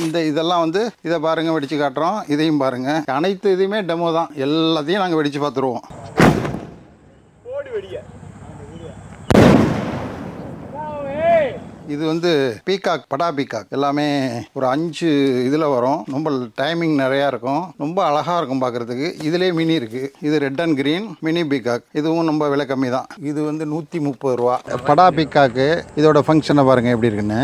இந்த இதெல்லாம் வந்து இதை பாருங்க வெடிச்சு காட்டுறோம். இதையும் பாருங்க. அனைத்து இதுவுமே டெமோ தான். எல்லாத்தையும் நாங்கள் வெடிச்சு பார்த்துருவோம். இது வந்து பீகாக் படா பீகாக் எல்லாமே ஒரு அஞ்சு இதில் வரும். ரொம்ப டைமிங் நிறையா இருக்கும். ரொம்ப அழகாக இருக்கும் பார்க்குறதுக்கு. இதுலேயே மினி இருக்குது இது red and green mini peacock இதுவும் ரொம்ப விலை கம்மி தான். இது வந்து நூற்றி முப்பது ரூபா. படா பீகாக்கு இதோட ஃபங்க்ஷனை பாருங்கள் எப்படி இருக்குன்னு.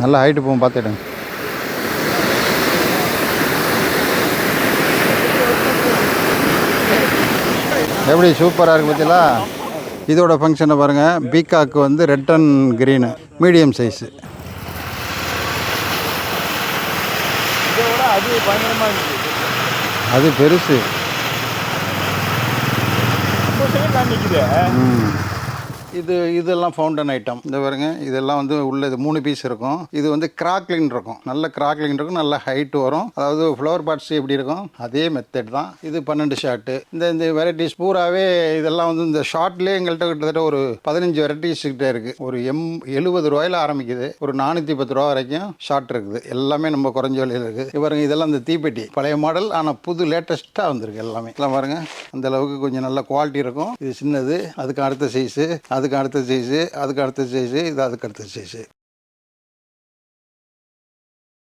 நல்லா ஹைட்டு போகும் பார்த்துடுங்க எப்படி சூப்பராக இருக்கு பார்த்தீங்களா? இதோட ஃபங்க்ஷனை பாருங்கள் பீகாக்கு வந்து red and green medium size அது பெருசு. நிற்குது இது இதெல்லாம் ஃபவுண்டன் ஐட்டம் இந்த பாருங்க இதெல்லாம் வந்து உள்ள இது மூணு பீஸ் இருக்கும். இது வந்து கிராக்லின் இருக்கும். நல்ல கிராக்லின் இருக்கும் நல்ல ஹைட் வரும். அதாவது ஃப்ளவர் பாட்ஸ் எப்படி இருக்கும்? அதே மெத்தட் தான். இது பன்னெண்டு ஷார்ட்டு இந்த இந்த வெரைட்டிஸ் பூராவே இதெல்லாம் வந்து இந்த ஷார்ட்லேயே எங்கள்கிட்ட கிட்டத்தட்ட ஒரு பதினஞ்சு வெரைட்டிஸ் கிட்டே இருக்குது ஒரு எம் எழுபது ரூபாயில ஆரம்பிக்குது. ஒரு நானூற்றி பத்து ரூபா வரைக்கும் ஷார்ட் இருக்குது. எல்லாமே நம்ம குறைஞ்ச விலையில் இருக்குது இவருங்க இதெல்லாம் இந்த தீப்பெட்டி. பழைய மாடல் ஆனால் புது லேட்டஸ்ட்டாக வந்திருக்கு எல்லாமே. எல்லாம் பாருங்கள் அந்த அளவுக்கு கொஞ்சம் நல்ல குவாலிட்டி இருக்கும். இது சின்னது அதுக்கு அடுத்த சைஸு அதுக்கு அடுத்த சைஸு அதுக்கு அடுத்த சைஸு இது அதுக்கு அடுத்த சைஸு